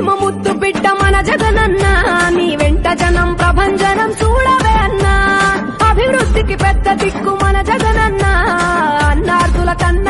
ప్రేమ ముద్దు బిడ్డ మన జగనన్న నీ వెంట జనం ప్రభంజనం చూడవే అన్నా. అభివృద్ధికి పెద్ద దిక్కు మన జగనన్న. అన్నార్థుల కన్నా